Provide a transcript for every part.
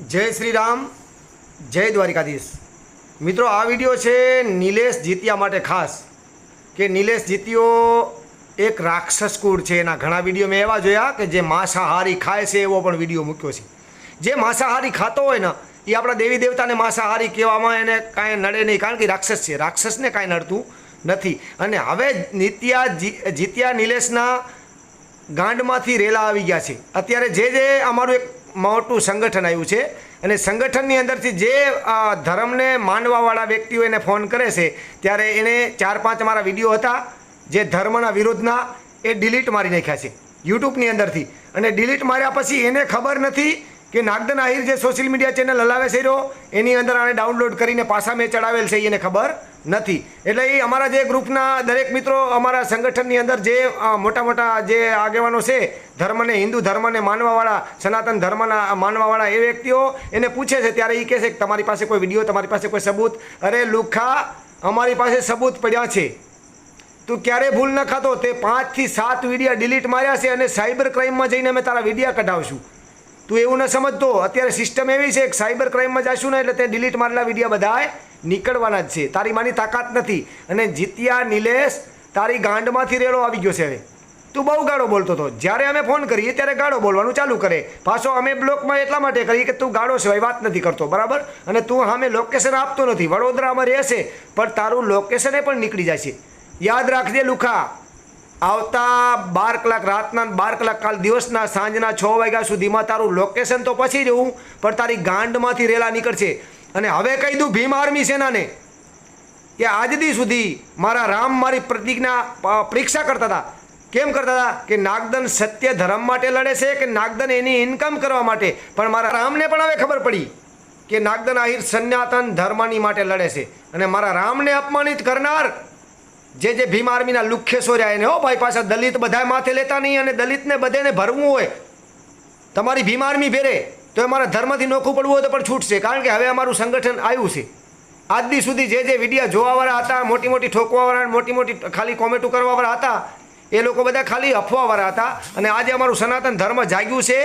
જય શ્રી રામ, જય દ્વારિકાધીશ. મિત્રો, આ વીડિયો છે નિલેશ જીતિયા માટે ખાસ. કે નિલેશ જીતિયો એક રાક્ષસ કુળ છે, એના ઘણા વીડિયો મેં એવા જોયા કે જે માંસાહારી ખાય છે એવો પણ વીડિયો મૂક્યો છે. જે માંસાહારી ખાતો હોય ને, એ આપણા દેવી દેવતાને માંસાહારી કહેવામાં એને કાંઈ નડે નહીં, કારણ કે રાક્ષસ છે. રાક્ષસને કાંઈ નડતું નથી. અને હવે નિત્યા જીત્યા નિલેશના ગાંડમાંથી રેલા આવી ગયા છે. અત્યારે જે જે અમારું એક મોટું સંગઠન આવ્યું છે. અને સંગઠનની અંદરથી જે ધર્મને માનવાવાળા વ્યક્તિઓ એને ફોન કરે છે, ત્યારે એને ચાર પાંચ અમારા વીડિયો હતા, જે ધર્મના વિરોધના એ ડિલીટ મારી નાખ્યા છે. યુટ્યુબની અંદરથી. અને ડિલીટ માર્યા પછી એને ખબર નથી કે નાગદન આહિર જે સોશિયલ મીડિયા ચેનલ હલાવે છે એની અંદર આને ડાઉનલોડ કરીને પાછા મેં ચડાવેલ છે એને ખબર નથી. એટલે એ અમારા જે ગ્રુપના દરેક મિત્રો અમારા સંગઠનની અંદર જે મોટા મોટા જે આગેવાનો છે, ધર્મને, હિન્દુ ધર્મને માનવાવાળા, સનાતન ધર્મના માનવાવાળા એ વ્યક્તિઓ એને પૂછે છે ત્યારે એ કહે છે કે તમારી પાસે કોઈ વીડિયો તમારી પાસે કોઈ સબૂત? અરે લુખા, અમારી પાસે સબૂત પડ્યા છે. તું ક્યારે ભૂલ ન ખાતો તે પાંચથી સાત વિડીયા ડિલીટ માર્યા છે અને સાયબર ક્રાઇમમાં જઈને અમે તારા વિડીયા કઢાવશું. તું એવું ન સમજતો. અત્યારે સિસ્ટમ એવી છે કે સાયબર ક્રાઇમમાં જશું ને એટલે તે ડિલીટ મારેલા વિડીયા બધાય નીકળવાના જ છે. તારી માની તાકાત નથી. અને જીત્યા નિલેશ, તારી ગાંડમાંથી રેડો આવી ગયો છે હવે. તું બહુ ગાળો બોલતો હતો. જ્યારે અમે ફોન કરીએ, ત્યારે ગાળો બોલવાનું ચાલુ કરે. પાછો અમે બ્લોકમાં એટલા માટે કરીએ કે તું ગાળો સિવાય વાત નથી કરતો. બરાબર? અને તું સામે લોકેશન આપતો નથી. વડોદરામાં રહેશે, પણ તારું લોકેશને પણ નીકળી જાય છે. યાદ રાખજે લુખા. આવતા બાર કલાક રાતના બાર કલાક કાલ દિવસના સાંજના છ વાગ્યા સુધીમાં તારું લોકેશન તો પછી જવું પણ તારી ગાંડમાંથી રેલા નીકળશે. અને હવે કહી દઉં ભીમ આર્મી સેનાને કે આજ દી સુધી મારા રામ મારી પ્રતિજ્ઞા પરીક્ષા કરતા હતા. કેમ કરતા હતા? કે નાગદન સત્ય ધર્મ માટે લડે છે કે નાગદન એની ઇન્કમ કરવા માટે? પણ મારા રામને પણ હવે ખબર પડી કે નાગદન આહિર સનાતન ધર્મની માટે લડે છે. અને મારા રામને અપમાનિત કરનાર જે જે ભીમ આર્મીના લુખ્ય રહ્યા એને હો ભાઈ પાછા દલિત બધા માથે લેતા નહીં અને દલિતને બધાને ભરવું હોય. તમારી ભીમ આર્મી ભેરે, તો એ મારા ધર્મથી નોખું પડવું હોય તો પણ છૂટશે, કારણ કે હવે અમારું સંગઠન આવ્યું છે. આજ સુધી જે જે વિડીયા જોવાવાળા હતા મોટી મોટી ઠોકવાવાળા મોટી મોટી ખાલી કોમેન્ટો કરવાવાળા હતા, એ લોકો બધા ખાલી અફવાવાળા હતા અને આજે અમારું સનાતન ધર્મ જાગ્યું છે.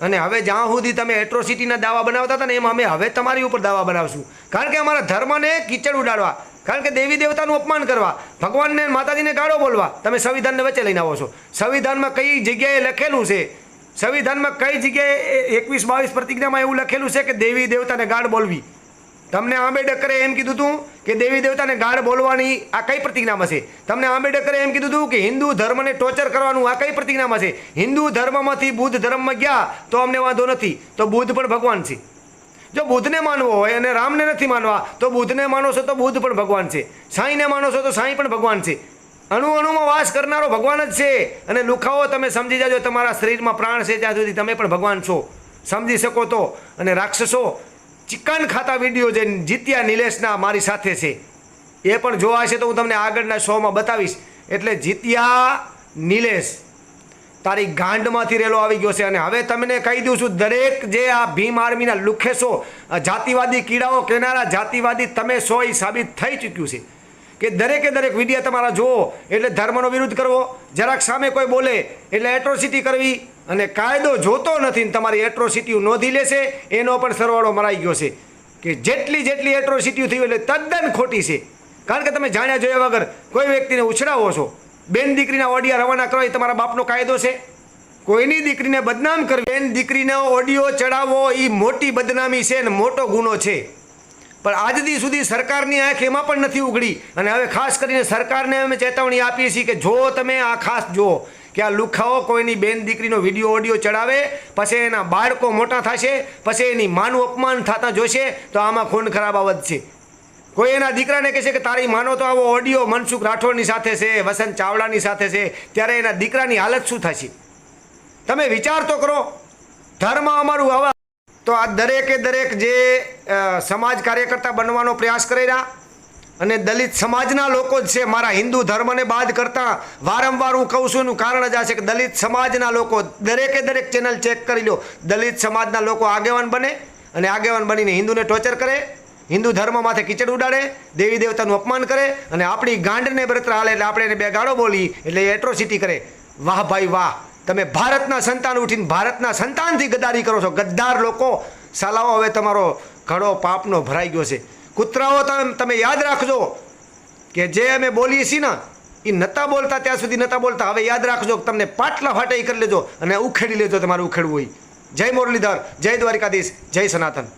અને હવે જ્યાં સુધી તમે એટ્રોસિટીના દાવા બનાવતા હતા ને એમ અમે હવે તમારી ઉપર દાવા બનાવશું. કારણ કે અમારા ધર્મને કીચડ ઉડાડવા. કારણ કે દેવી દેવતાનું અપમાન કરવા, ભગવાનને માતાજીને ગાળો બોલવા, તમે સંવિધાનને વચ્ચે લઈને આવો છો. સંવિધાનમાં કઈ જગ્યાએ લખેલું છે? સંવિધાનમાં કઈ જગ્યાએ એકવીસ બાવીસ પ્રતિજ્ઞામાં એવું લખેલું છે કે દેવી દેવતાને ગાળ બોલવી? તમને આંબેડકરે એમ કીધું હતું કે દેવી દેવતાને ગાળ બોલવાની આ કઈ પ્રતિજ્ઞામાં છે? તમને આંબેડકરે એમ કીધું હતું કે હિન્દુ ધર્મને ટોર્ચર કરવાનું આ કઈ પ્રતિજ્ઞામાં છે? હિન્દુ ધર્મમાંથી બુદ્ધ ધર્મમાં ગયા તો અમને વાંધો નથી. તો બુદ્ધ પણ ભગવાન છે. જો બુદ્ધને માનવો હોય અને રામને નથી માનવા, તો બુદ્ધને માનો છો તો બુદ્ધ પણ ભગવાન છે. સાંઈને માનો છો તો સાંઈ પણ ભગવાન છે. અણુ અણુમાં વાસ કરનારો ભગવાન જ છે. અને લુખાઓ તમે સમજી જાજો, તમારા શરીરમાં પ્રાણ છે ત્યાં સુધી તમે પણ ભગવાન છો. સમજી શકો તો. અને રાક્ષસો ચિકન ખાતા વીડિયો જે જીત્યા નિલેશના મારી સાથે છે. એ પણ જોવા છે તો હું તમને આગળના શોમાં બતાવીશ. એટલે જીત્યા નિલેશ. તારી ગાંડમાંથી રેલો આવી ગયો છે. અને હવે તમને કહી દઉં છું, દરેક જે આ ભીમ આર્મીના લુખેસો જાતિવાદી કીડાઓ કેનારા જાતિવાદી તમે સો સાબિત થઈ ચૂક્યું છે. કે દરેકે દરેક વીડિયો તમારા જુઓ, એટલે ધર્મનો વિરુદ્ધ કરવો, જરાક સામે કોઈ બોલે, એટલે એટ્રોસિટી કરવી, અને કાયદો જોતો નથી ને તમારી એટ્રોસિટીઓ નોંધી લેશે એનો પણ સરવાળો મરાઈ ગયો છે. કે જેટલી જેટલી એટ્રોસિટીઓ થઈ એટલે તદ્દન ખોટી છે. કારણ કે તમે જાણ્યા જોયા વગર કોઈ વ્યક્તિને ઉછળાવો છો. બેન દીકરીના ઓડિયા રવાના કરવા એ તમારા બાપનો કાયદો છે. કોઈની દીકરીને બદનામ કરવી બેન દીકરીનો ઓડિયો ચડાવવો એ મોટી બદનામી છે અને મોટો ગુનો છે. પણ આજ દી સુધી સરકારની આંખ એમાં પણ નથી ઉઘડી. અને હવે ખાસ કરીને સરકારને અમે ચેતવણી આપીએ છીએ કે જો તમે આ ખાસ જુઓ કે આ લુખાઓ કોઈની બેન દીકરીનો વીડિયો, ઓડિયો ચડાવે, પછી એના બાળકો મોટા થશે, પછી એની માનું અપમાન થતા જોશે, તો આમાં ખૂન ખરાબ વધશે કોઈ એના દીકરાને કહેશે કે તારી માનો તો આવો ઓડિયો મનસુખ રાઠોડની સાથે છે, વસંત ચાવડાની સાથે છે, ત્યારે એના દીકરાની હાલત શું થશે? તમે વિચાર તો કરો. ધર્મ અમારું આવા. તો આ દરેકે દરેક જે સમાજ કાર્યકર્તા બનવાનો પ્રયાસ કરી રહ્યા અને દલિત સમાજના લોકો જ છે, મારા હિન્દુ ધર્મને બાદ કરતા વારંવાર હું કહું છું, એનું કારણ જ આ છે કે દલિત સમાજના લોકો દરેકે દરેક ચેનલ ચેક કરી લો. દલિત સમાજના લોકો આગેવાન બને અને આગેવાન બનીને હિન્દુને ટોર્ચર કરે. હિન્દુ ધર્મ માથે કિચડ ઉડાડે, દેવી દેવતાનું અપમાન કરે અને આપણી ગાંડને બરતરા હાલે એટલે આપણે એને બે ગાળો બોલી એટલે એ એટ્રોસિટી કરે. વાહ ભાઈ વાહ, તમે ભારતના સંતાન ઉઠીને ભારતના સંતાનથી ગદ્દારી કરો છો. ગદ્દાર લોકો, સાલાઓ, હવે તમારો ઘડો પાપનો ભરાઈ ગયો છે. કૂતરાઓ તમે તમે યાદ રાખજો કે જે અમે બોલીએ છીએ ને, એ નહોતા બોલતા ત્યાં સુધી નહોતા બોલતા. હવે યાદ રાખજો કે તમને પાટલા ફાટે કરી લેજો અને ઉખેડી લેજો તમારે ઉખેડવું હોય. જય મુરલીધર, જય દ્વારિકાધીશ, જય સનાતન.